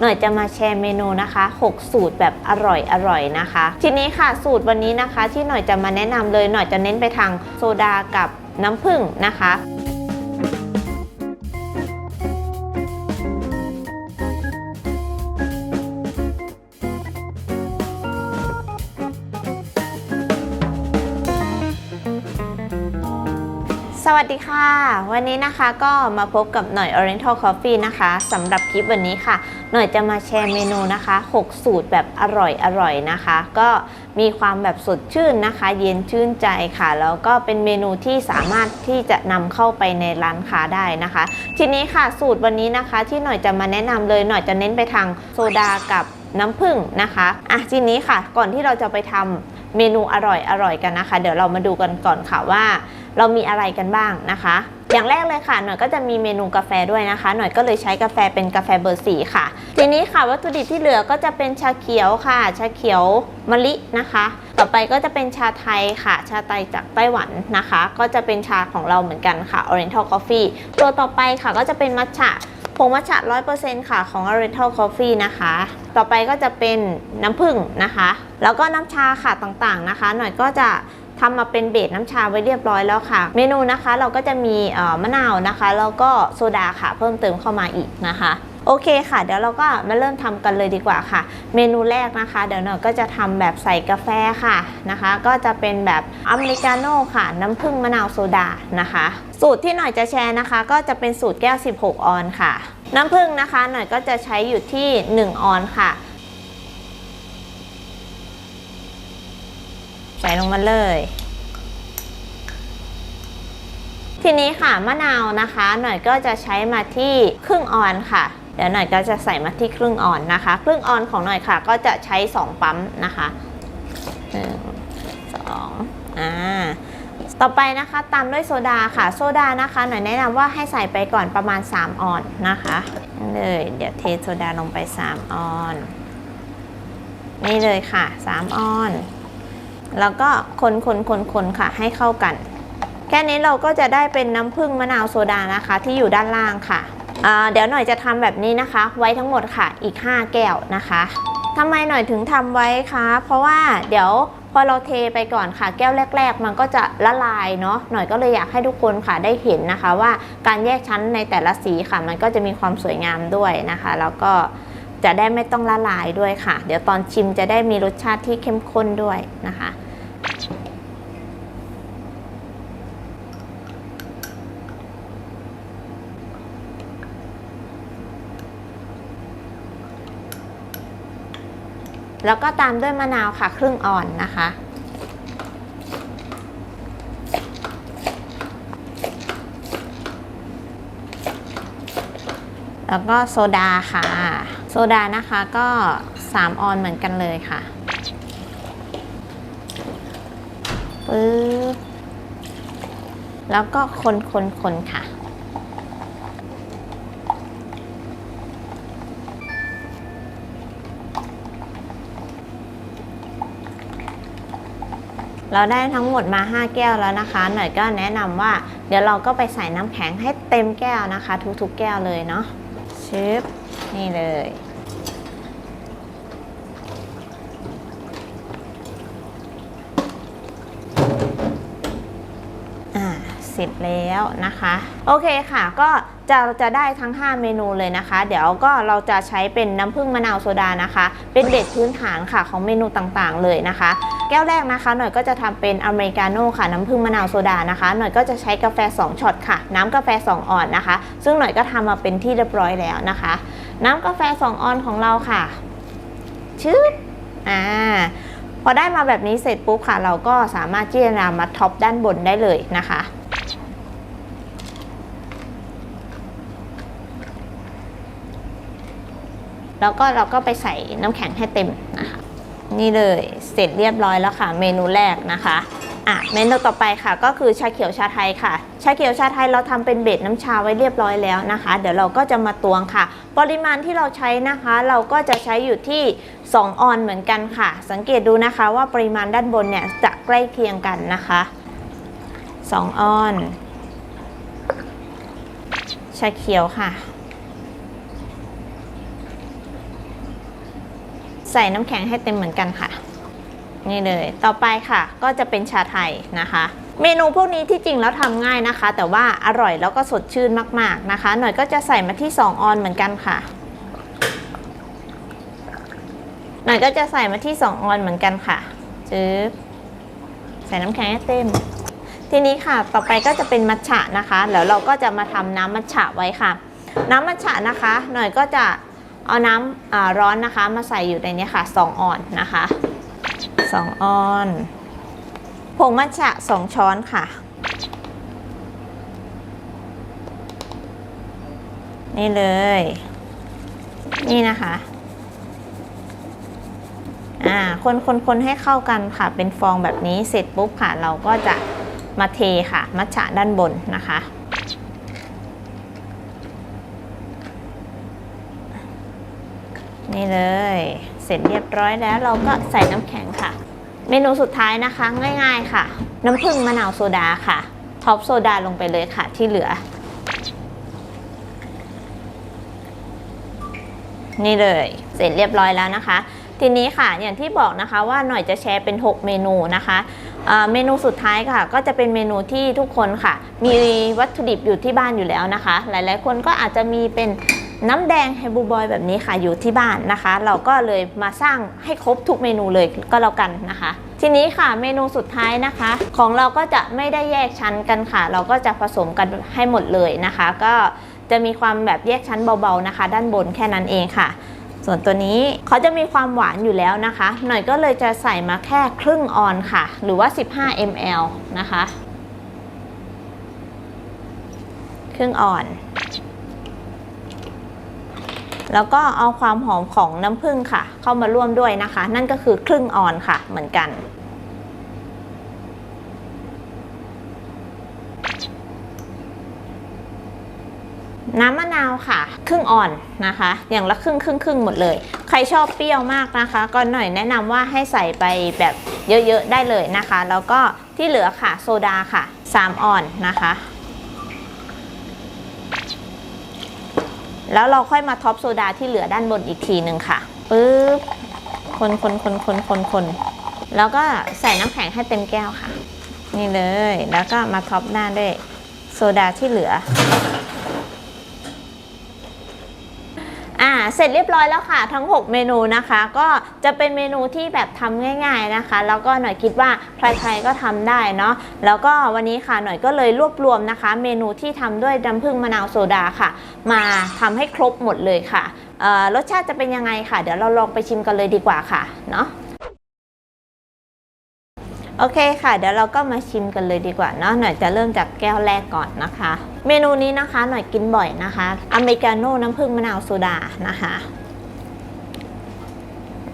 หน่อยจะมาแชร์เมนูนะคะ 6 สูตรแบบอร่อยอร่อยนะคะ ทีนี้ค่ะสูตรวันนี้นะคะ ที่หน่อยจะมาแนะนำเลยหน่อยจะเน้นไปทางโซดากับน้ำผึ้งนะคะ สวัสดีค่ะ วันนี้นะคะก็มาพบกับหน่อย Oriental Coffee นะคะสำหรับคลิปวันนี้ค่ะ หน่อยจะมาแชร์เมนูนะคะ 6 สูตรแบบอร่อยอร่อยนะคะ ก็มีความแบบสดชื่นนะคะ เย็นชื่นใจค่ะ แล้วก็เป็นเมนูที่สามารถที่จะนำเข้าไปในร้านค้าได้นะคะ ทีนี้ค่ะสูตรวันนี้นะคะที่หน่อยจะมาแนะนำเลยหน่อยจะเน้นไปทางโซดากับน้ำผึ้งนะคะอะทีนี้ค่ะ ก่อนที่เราจะไปทำ เมนูอร่อยอร่อยกันนะคะ เดี๋ยวเรามาดูกันก่อนค่ะว่า เรามีอะไรกันบ้างนะคะ อย่างแรกเลยค่ะหน่อยก็จะมีเมนูกาแฟด้วยนะคะ หน่อยก็เลยใช้กาแฟเป็นกาแฟเบอร์สีค่ะ ทีนี้ค่ะวัตถุดิบที่เหลือก็จะเป็นชาเขียวค่ะ ชาเขียวมะลินะคะ ต่อไปก็จะเป็นชาไทยค่ะ ชาไทยจากไต้หวันนะคะ ก็จะเป็นชาของเราเหมือนกันค่ะ Oriental Coffee ตัวต่อไปค่ะก็จะเป็นมัทฉะ ผงมัทฉะ100%ค่ะของ Oriental Coffee นะคะ ต่อไปก็จะเป็นน้ำผึ้งนะคะ แล้วก็น้ำชาค่ะต่างๆนะคะ หน่อยก็จะทำมาเป็นเบสน้ำชาไว้เรียบร้อยแล้วค่ะ เมนูนะคะเราก็จะมีมะนาวนะคะ แล้วก็โซดาค่ะเพิ่มเติมเข้ามาอีกนะคะ โอเคค่ะ เดี๋ยวเราก็มาเริ่มทำกันเลยดีกว่าค่ะ เมนูแรกนะคะ เดี๋ยวหน่อยก็จะทำแบบใส่กาแฟค่ะนะคะ ก็จะเป็นแบบอเมริกาโน่ค่ะ น้ำผึ้งมะนาวโซดานะคะ สูตรที่หน่อยจะแชร์นะคะ ก็จะเป็นสูตรแก้ว 16 ออนค่ะ น้ำผึ้งนะคะ หน่อยก็จะใช้อยู่ที่ 1 ออนค่ะใส่ลงมาเลย ทีนี้ค่ะมะนาวนะคะ หน่อยก็จะใช้มาที่ครึ่งออนค่ะ เดี๋ยวหน่อยก็จะใส่มาที่ครึ่งออนนะคะ ครึ่งออนของหน่อยค่ะ ก็จะใช้ 2 ปั๊มนะคะหนึ่งสองอ่าต่อไปนะคะตามด้วยโซดาค่ะ โซดานะคะ หน่อยแนะนำว่าให้ใส่ไปก่อนประมาณ 3 ออนนะคะเลยเดี๋ยวเทโซดาลงไป 3 ออนนี่เลยค่ะ 3 ออน แล้วก็คนคนคนคนค่ะให้เข้ากัน แค่นี้เราก็จะได้เป็นน้ำผึ้งมะนาวโซดานะคะ ที่อยู่ด้านล่างค่ะ เดี๋ยวหน่อยจะทำแบบนี้นะคะ ไว้ทั้งหมดค่ะอีก 5 แก้วนะคะทำไมหน่อยถึงทำไว้คะ เพราะว่าเดี๋ยวพอเราเทไปก่อนค่ะ แก้วแรก ๆ มันก็จะละลายเนาะหน่อยก็เลยอยากให้ทุกคนค่ะได้เห็นนะคะ ว่าการแยกชั้นในแต่ละสีค่ะ มันก็จะมีความสวยงามด้วยนะคะ แล้วก็จะได้ไม่ต้องละลายด้วยค่ะ เดี๋ยวตอนชิมจะได้มีรสชาติที่เข้มข้นด้วยนะคะ แล้วก็ตามด้วยมะนาวค่ะ ครึ่งอ่อนนะคะ แล้วก็โซดาค่ะ โซดานะคะก็ 3 ออนเหมือนกันเลยค่ะปึ๊บแล้วก็คนคนคนค่ะ เราได้ทั้งหมดมา 5 แก้วแล้วนะคะ หน่อยก็แนะนำว่า เดี๋ยวเราก็ไปใส่น้ำแข็งให้เต็มแก้วนะคะ ทุกๆ แก้วเลยเนาะชึบนี่เลยอ่าเสร็จแล้วนะคะ โอเคค่ะก็ จะจะได้ทั้ง 5 เมนูเลยนะคะ เดี๋ยวก็เราจะใช้เป็นน้ำผึ้งมะนาวโซดานะคะ เป็นเบสพื้นฐานค่ะของเมนูต่างๆ เลยนะคะ แก้วแรกนะคะ หน่อยก็จะทำเป็นอเมริกาโน่ค่ะ น้ำผึ้งมะนาวโซดานะคะ หน่อยก็จะใช้กาแฟ 2ช็อตค่ะ น้ำกาแฟ 2 ออนนะคะ ซึ่งหน่อยก็ทำมาเป็นที่เรียบร้อยแล้วนะคะ น้ำกาแฟ 2 ออนของเราค่ะชืบอ่าพอได้มาแบบนี้เสร็จปุ๊บค่ะ เราก็สามารถที่จะนำมาท็อปด้านบนได้เลยนะคะ แล้วก็เราก็ไปใส่น้ำแข็งให้เต็มนะคะนี่เลยเสร็จเรียบร้อยแล้วค่ะ เมนูแรกนะคะอะเมนูต่อไปค่ะก็คือชาเขียวชาไทยค่ะ ชาเขียวชาไทยเราทำเป็นเบสน้ำชาไว้เรียบร้อยแล้วนะคะ เดี๋ยวเราก็จะมาตวงค่ะ ปริมาณที่เราใช้นะคะ เราก็จะใช้อยู่ที่ 2 ออนเหมือนกันค่ะ สังเกตดูนะคะว่าปริมาณด้านบนเนี่ยจะใกล้เคียงกันนะคะ 2 ออน ชาเขียวค่ะ ใส่น้ำแข็งให้เต็มเหมือนกันค่ะ นี่เลย ต่อไปค่ะ ก็จะเป็นชาไทยนะคะ เมนูพวกนี้ที่จริงแล้วทำง่ายนะคะ แต่ว่าอร่อยแล้วก็สดชื่นมากๆนะคะ หน่อยก็จะใส่มาที่ 2 ออนเหมือนกันค่ะ หน่อยก็จะใส่มาที่ 2 ออนเหมือนกันค่ะจึ๊บใส่น้ำแข็งให้เต็มทีนี้ค่ะ ต่อไปก็จะเป็นมัทฉะนะคะ แล้วเราก็จะมาทำน้ำมัทฉะไว้ค่ะ น้ำมัทฉะนะคะ หน่อยก็จะ เอาน้ำร้อนนะคะ มาใส่อยู่ในนี้ค่ะ 2 ออนนะคะ 2 ออนผงมัทฉะ 2 ช้อนค่ะ นี่เลย นี่นะคะอ่าคนคนคนให้เข้ากันค่ะ เป็นฟองแบบนี้เสร็จปุ๊บค่ะ เราก็จะมาเทค่ะ มัทฉะด้านบนนะคะ นี่เลย เสร็จเรียบร้อยแล้วเราก็ใส่น้ำแข็งค่ะ เมนูสุดท้ายนะคะ ง่ายๆค่ะ น้ำผึ้งมะนาวโซดาค่ะท็อปโซดาลงไปเลยค่ะที่เหลือ นี่เลย เสร็จเรียบร้อยแล้วนะคะ ทีนี้ค่ะอย่างที่บอกนะคะว่าหน่อยจะแชร์เป็น 6 เมนูนะคะเมนูสุดท้ายค่ะ ก็จะเป็นเมนูที่ทุกคนค่ะ มีวัตถุดิบอยู่ที่บ้านอยู่แล้วนะคะ หลายๆ คนก็อาจจะมีเป็น น้ำแดงไฮบูบอยแบบนี้ค่ะอยู่ที่บ้านนะคะ เราก็เลยมาสร้างให้ครบทุกเมนูเลยก็แล้วกันนะคะ ทีนี้ค่ะเมนูสุดท้ายนะคะ ของเราก็จะไม่ได้แยกชั้นกันค่ะ เราก็จะผสมกันให้หมดเลยนะคะ ก็จะมีความแบบแยกชั้นเบาๆนะคะ ด้านบนแค่นั้นเองค่ะ ส่วนตัวนี้เขาจะมีความหวานอยู่แล้วนะคะ หน่อยก็เลยจะใส่มาแค่ครึ่งออนค่ะ หรือว่า 15 ml นะคะ ครึ่งออน แล้วก็เอาความหอมของน้ำผึ้งค่ะ เข้ามาร่วมด้วยนะคะ นั่นก็คือครึ่งออนค่ะ เหมือนกันน้ำมะนาวค่ะ ครึ่งอ่อนนะคะ อย่างละครึ่งครึ่งครึ่งหมดเลย ใครชอบเปรี้ยวมากนะคะ ก็หน่อยแนะนำว่าให้ใส่ไปแบบเยอะๆได้เลยนะคะ แล้วก็ที่เหลือค่ะโซดาค่ะ 3 อ่อนนะคะ แล้วเราค่อยมาท็อปโซดาที่เหลือด้านบนอีกทีหนึ่งค่ะปึ๊บคนคนคนคนคนคนแล้วก็ใส่น้ำแข็งให้เต็มแก้วค่ะ นี่เลย แล้วก็มาท็อปหน้าด้วยโซดาที่เหลืออ่าเสร็จเรียบร้อยแล้วค่ะ ทั้ง 6 เมนูนะคะ ก็ จะเป็นเมนูที่แบบทำง่าย ๆนะคะ แล้วก็หน่อยคิดว่าใครๆก็ทำได้เนาะแล้วก็วันนี้ค่ะหน่อยก็เลยรวบรวมนะคะ เมนูที่ทำด้วยน้ำผึ้งมะนาวโซดาค่ะ มาทำให้ครบหมดเลยค่ะรสชาติจะเป็นยังไงค่ะ เดี๋ยวเราลองไปชิมกันเลยดีกว่าค่ะเนาะโอเคค่ะ เดี๋ยวเราก็มาชิมกันเลยดีกว่าเนาะหน่อยจะเริ่มจากแก้วแรกก่อนนะคะ เมนูนี้นะคะหน่อยกินบ่อยนะคะ อเมริกาโน่น้ำผึ้งมะนาวโซดานะคะ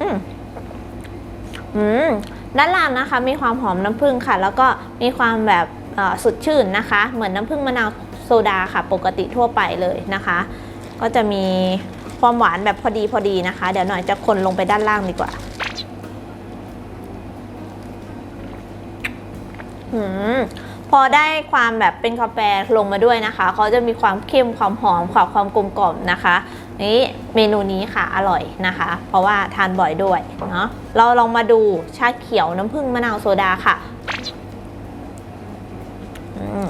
อืมอืมด้านล่างนะคะ มีความหอมน้ำผึ้งค่ะ แล้วก็มีความแบบเอ่อสดชื่นนะคะ เหมือนน้ำผึ้งมะนาวโซดาค่ะ ปกติทั่วไปเลยนะคะ ก็จะมีความหวานแบบพอดีพอดีนะคะ เดี๋ยวหน่อยจะคนลงไปด้านล่างดีกว่าอืมพอได้ความแบบเป็นกาแฟลงมาด้วยนะคะ เขาจะมีความเข้มความหอมความความกลมกล่อมนะคะ นี่เมนูนี้ค่ะอร่อยนะคะ เพราะว่าทานบ่อยด้วยเนาะเราลองมาดูชาเขียวน้ำผึ้งมะนาวโซดาค่ะอืม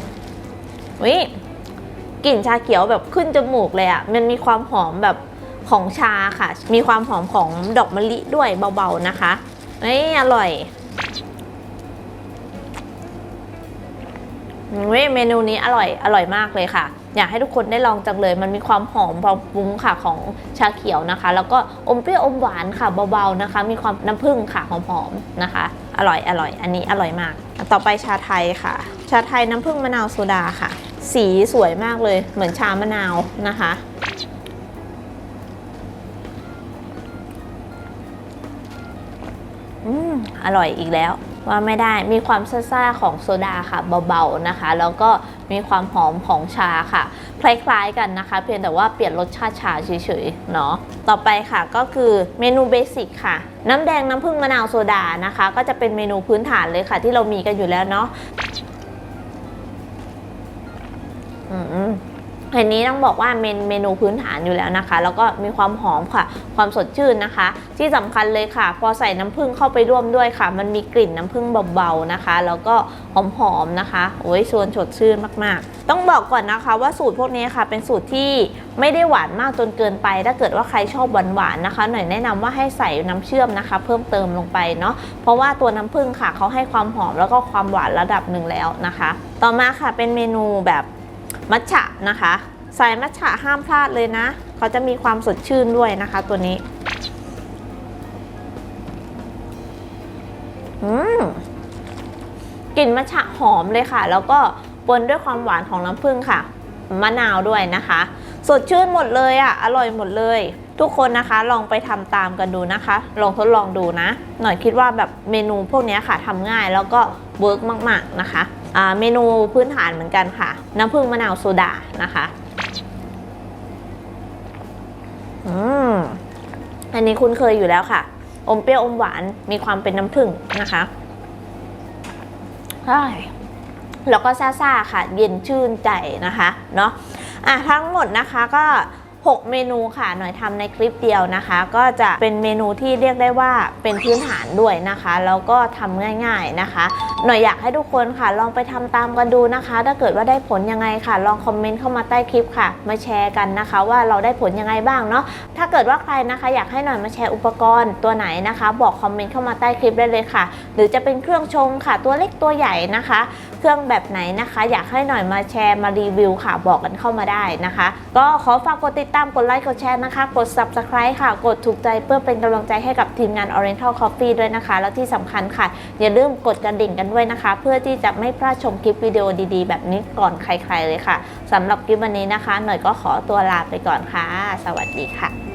วิกลิ่นชาเขียวแบบขึ้นจมูกเลยอะ่ะมันมีความหอมแบบของชาค่ะ มีความหอมของดอกมะลิด้วยเบาๆนะคะนี่อร่อยว้ยเมนูนี้อร่อยอร่อยมากเลยค่ะ อยากให้ทุกคนได้ลองจังเลย มันมีความหอมความฟุ้งค่ะของชาเขียวนะคะ แล้วก็อมเปรี้ยวอมหวานค่ะเบาๆนะคะ มีความน้ำผึ้งค่ะหอมๆนะคะ อร่อยอร่อยอันนี้อร่อยมาก ต่อไปชาไทยค่ะ ชาไทยน้ำผึ้งมะนาวโซดาค่ะ สีสวยมากเลยเหมือนชามะนาวนะคะอืมอร่อยอีกแล้ว ว่าไม่ได้มีความซ่าๆของโซดาค่ะเบาๆนะคะ แล้วก็มีความหอมของชาค่ะ คล้ายๆกันนะคะ เพียงแต่ว่าเปลี่ยนรสชาติชาเฉยๆเนาะต่อไปค่ะก็คือเมนูเบสิกค่ะ น้ำแดงน้ำผึ้งมะนาวโซดานะคะ ก็จะเป็นเมนูพื้นฐานเลยค่ะ ที่เรามีกันอยู่แล้วเนาะอืม อันนี้ต้องบอกว่าเมนเมนูพื้นฐานอยู่แล้วนะคะ แล้วก็มีความหอมค่ะ ความสดชื่นนะคะ ที่สำคัญเลยค่ะ พอใส่น้ำผึ้งเข้าไปร่วมด้วยค่ะ มันมีกลิ่นน้ำผึ้งเบาๆนะคะ แล้วก็หอมๆนะคะโอ้ยชวนสดชื่นมากๆ ต้องบอกก่อนนะคะว่าสูตรพวกนี้ค่ะ เป็นสูตรที่ไม่ได้หวานมากจนเกินไป ถ้าเกิดว่าใครชอบหวานๆนะคะ หน่อยแนะนำว่าให้ใส่น้ำเชื่อมนะคะ เพิ่มเติมลงไปเนาะเพราะว่าตัวน้ำผึ้งค่ะเขาให้ความหอมแล้วก็ความหวานระดับหนึ่งแล้วนะคะ ต่อมาค่ะเป็นเมนูแบบ มัทฉะนะคะใส่มัทฉะห้ามพลาดเลยนะ เขาจะมีความสดชื่นด้วยนะคะตัวนี้ อืมกลิ่นมัทฉะหอมเลยค่ะ แล้วก็ปนด้วยความหวานของน้ำผึ้งค่ะ มะนาวด้วยนะคะ สดชื่นหมดเลยอะ อร่อยหมดเลย ทุกคนนะคะลองไปทำตามกันดูนะคะ ลองทดลองดูนะ หน่อยคิดว่าแบบเมนูพวกนี้ค่ะทำง่ายแล้วก็เวิร์กมาก ๆ นะคะ เมนูพื้นฐานเหมือนกันค่ะ น้ำผึ้งมะนาวโซดานะคะอืมอันนี้คุ้นเคยอยู่แล้วค่ะ อมเปรี้ยวอมหวานมีความเป็นน้ำผึ้งนะคะใช่แล้วก็ซ่าๆค่ะ เย็นชื่นใจนะคะเนาะอะทั้งหมดนะคะก็ 6 เมนูค่ะหน่อยทำในคลิปเดียวนะคะ ก็จะเป็นเมนูที่เรียกได้ว่าเป็นพื้นฐานด้วยนะคะ แล้วก็ทำง่ายๆนะคะ หน่อยอยากให้ทุกคนค่ะ ลองไปทำตามกันดูนะคะ ถ้าเกิดว่าได้ผลยังไงค่ะ ลองคอมเมนต์เข้ามาใต้คลิปค่ะ มาแชร์กันนะคะ ว่าเราได้ผลยังไงบ้างเนาะถ้าเกิดว่าใครนะคะ อยากให้หน่อยมาแชร์อุปกรณ์ตัวไหนนะคะ บอกคอมเมนต์เข้ามาใต้คลิปได้เลยค่ะ หรือจะเป็นเครื่องชงค่ะ ตัวเล็กตัวใหญ่นะคะ เครื่องแบบไหนนะคะ อยากให้หน่อยมาแชร์มารีวิวค่ะ บอกกันเข้ามาได้นะคะ ก็ขอฝากกดติดตามกดไลค์กดแชร์นะคะ กด subscribe ค่ะ กดถูกใจเพื่อเป็นกำลังใจให้กับทีมงาน Oriental Coffee ด้วยนะคะ แล้วที่สำคัญค่ะ อย่าลืมกดกระดิ่งกันด้วยนะคะ เพื่อที่จะไม่พลาดชมคลิปวิดีโอดีๆ แบบนี้ก่อนใครๆเลยค่ะสำหรับคลิปวันนี้นะคะ หน่อยก็ขอตัวลาไปก่อนค่ะ สวัสดีค่ะ